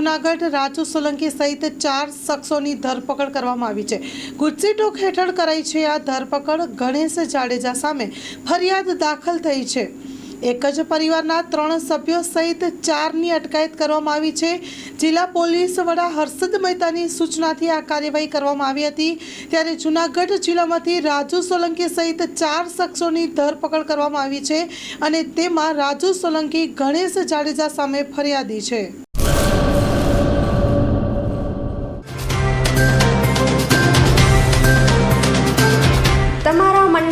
જુનાગઢ રાજુ સોલંકી સહિત ચાર શખ્સોની ધરપકડ કરવામાં આવી છે. ગુજસીટોક હેઠળ કરાઈ છે આ ધરપકડ ગણેશ જાડેજા સામે ફરિયાદ દાખલ થઈ છે. એક જ પરિવારના ત્રણ સભ્યો સહિત ચારની અટકાયત કરવામાં આવી છે. જિલ્લા પોલીસ વડા હર્ષદ મહેતાની સૂચનાથી આ કાર્યવાહી કરવામાં આવી હતી. ત્યારે જુનાગઢ જિલ્લામાંથી રાજુ સોલંકી સહિત ચાર શખ્સોની ધરપકડ કરવામાં આવી છે અને તેમાં રાજુ સોલંકી ગણેશ જાડેજા સામે ફરિયાદી છે.